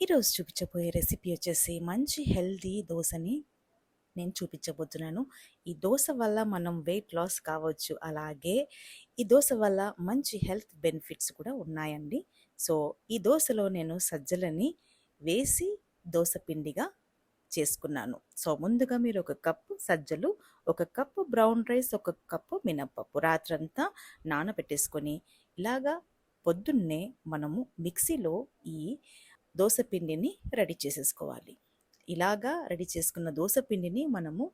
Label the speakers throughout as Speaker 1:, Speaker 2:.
Speaker 1: ఈరోజు చూపించబోయే రెసిపీ వచ్చేసి మంచి హెల్దీ దోశని నేను చూపించబోతున్నాను. ఈ దోశ వల్ల మనం వెయిట్ లాస్ కావచ్చు అలాగే ఈ దోశ వల్ల మంచి హెల్త్ బెనిఫిట్స్ కూడా ఉన్నాయండి. సో ఈ దోశలో నేను సజ్జలని వేసి దోశ పిండిగా చేసుకున్నాను. సో ముందుగా మీరు ఒక కప్పు సజ్జలు ఒక కప్పు బ్రౌన్ రైస్ ఒక కప్పు మినప్పప్పు రాత్రంతా నానబెట్టేసుకొని ఇలాగా పొద్దున్నే మనము మిక్సీలో ఈ దోశ పిండిని రెడీ చేసేసుకోవాలి. ఇలాగా రెడీ చేసుకున్న దోశ పిండిని మనము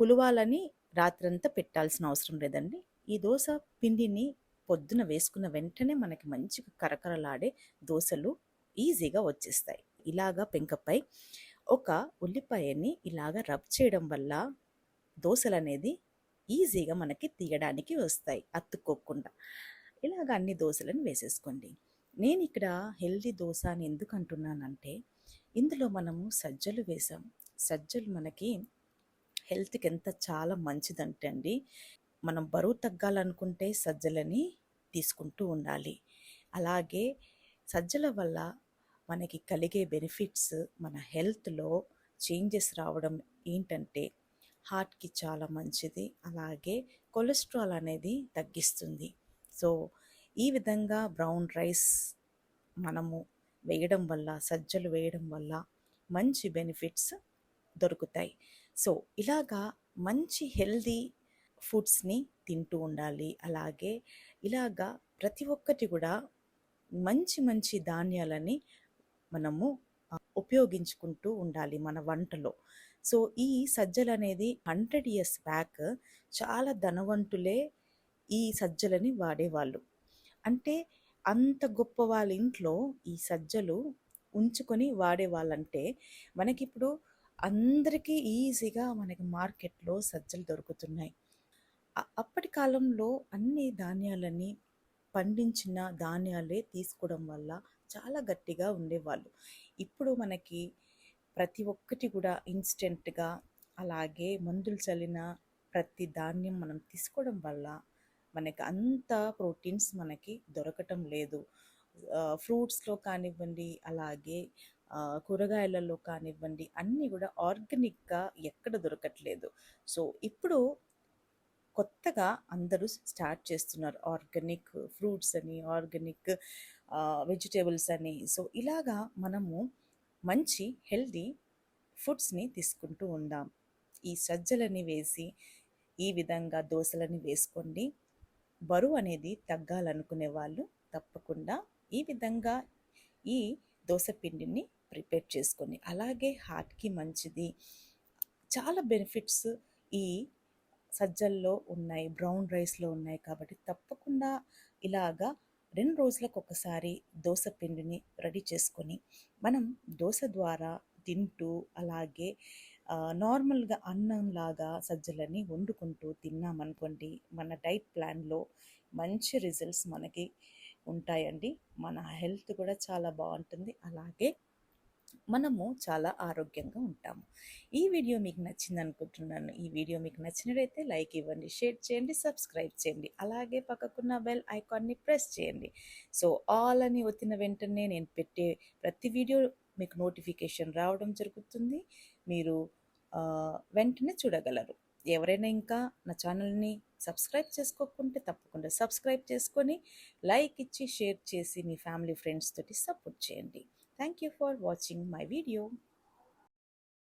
Speaker 1: పులవాలని రాత్రంతా పెట్టాల్సిన అవసరం లేదండి. ఈ దోశ పిండిని పొద్దున వేసుకున్న వెంటనే మనకి మంచిగా కరకరలాడే దోశలు ఈజీగా వచ్చేస్తాయి. ఇలాగా పెంకపై ఒక ఉల్లిపాయని ఇలాగ రబ్ చేయడం వల్ల దోశలు అనేది ఈజీగా మనకి తీయడానికి వస్తాయి. అత్తుకోకుండా ఇలాగ అన్ని దోశలను వేసేసుకోండి. నేను ఇక్కడ హెల్దీ దోశ అని ఎందుకు అంటున్నానంటే ఇందులో మనము సజ్జలు వేసాం. సజ్జలు మనకి హెల్త్కి ఎంత చాలా మంచిదంటే అండి మనం బరువు తగ్గాలనుకుంటే సజ్జలని తీసుకుంటూ ఉండాలి. అలాగే సజ్జల వల్ల మనకి కలిగే బెనిఫిట్స్ మన హెల్త్లో చేంజెస్ రావడం ఏంటంటే హార్ట్కి చాలా మంచిది. అలాగే కొలెస్ట్రాల్ అనేది తగ్గిస్తుంది. సో ఈ విధంగా బ్రౌన్ రైస్ మనము వేయడం వల్ల సజ్జలు వేయడం వల్ల మంచి బెనిఫిట్స్ దొరుకుతాయి. సో ఇలాగా మంచి హెల్దీ ఫుడ్స్ని తింటూ ఉండాలి. అలాగే ఇలాగా ప్రతి ఒక్కటి కూడా మంచి మంచి ధాన్యాలని మనము ఉపయోగించుకుంటూ ఉండాలి మన వంటలో. సో ఈ సజ్జలు అనేది హండ్రెడ్ ఇయర్స్ బ్యాక్ చాలా ధనవంతులే ఈ సజ్జలని వాడేవాళ్ళు. అంటే అంత గొప్ప వాళ్ళ ఇంట్లో ఈ సజ్జలు ఉంచుకొని వాడేవాళ్ళంటే మనకిప్పుడు అందరికీ ఈజీగా మనకి మార్కెట్లో సజ్జలు దొరుకుతున్నాయి. అప్పటి కాలంలో అన్ని ధాన్యాలని పండించిన ధాన్యాలే తీసుకోవడం వల్ల చాలా గట్టిగా ఉండేవాళ్ళు. ఇప్పుడు మనకి ప్రతి ఒక్కటి కూడా ఇన్స్టెంట్గా అలాగే మందులు చల్లిన ప్రతి ధాన్యం మనం తీసుకోవడం వల్ల మనకి అంత ప్రోటీన్స్ మనకి దొరకటం లేదు. ఫ్రూట్స్లో కానివ్వండి అలాగే కూరగాయలలో కానివ్వండి అన్నీ కూడా ఆర్గానిక్గా ఎక్కడ దొరకట్లేదు. సో ఇప్పుడు కొత్తగా అందరూ స్టార్ట్ చేస్తున్నారు ఆర్గానిక్ ఫ్రూట్స్ అని ఆర్గానిక్ వెజిటేబుల్స్ అని. సో ఇలాగా మనము మంచి హెల్దీ ఫుడ్స్ని తీసుకుంటూ ఉందాం. ఈ సజ్జలని వేసి ఈ విధంగా దోశలని వేసుకోండి. బరువు అనేది తగ్గాలనుకునే వాళ్ళు తప్పకుండా ఈ విధంగా ఈ దోశ పిండిని ప్రిపేర్ చేసుకొని అలాగే హార్ట్కి మంచిది. చాలా బెనిఫిట్స్ ఈ సజ్జల్లో ఉన్నాయి బ్రౌన్ రైస్లో ఉన్నాయి కాబట్టి తప్పకుండా ఇలాగా రెండు రోజులకు ఒకసారి దోశ పిండిని రెడీ చేసుకొని మనం దోశ ద్వారా తింటూ అలాగే నార్మల్గా అన్నంలాగా సజ్జలని వండుకుంటూ తిన్నామనుకోండి మన డైట్ ప్లాన్లో మంచి రిజల్ట్స్ మనకి ఉంటాయండి. మన హెల్త్ కూడా చాలా బాగుంటుంది. అలాగే మనము చాలా ఆరోగ్యంగా ఉంటాము. ఈ వీడియో మీకు నచ్చింది అనుకుంటున్నాను. ఈ వీడియో మీకు నచ్చినట్లయితే లైక్ ఇవ్వండి షేర్ చేయండి సబ్స్క్రైబ్ చేయండి. అలాగే పక్కకున్న బెల్ ఐకాన్ని ప్రెస్ చేయండి. సో ఆల్ అని వచ్చిన వెంటనే నేను పెట్టే ప్రతి వీడియో మీకు నోటిఫికేషన్ రావడం జరుగుతుంది. మీరు వెంటనే చూడగలరు. ఎవరైనా ఇంకా నా ఛానల్ని సబ్స్క్రైబ్ చేసుకోకుంటే తప్పకుండా సబ్స్క్రైబ్ చేసుకొని లైక్ ఇచ్చి షేర్ చేసి మీ ఫ్యామిలీ ఫ్రెండ్స్ తోటి సపోర్ట్ చేయండి. Thank you for watching my video.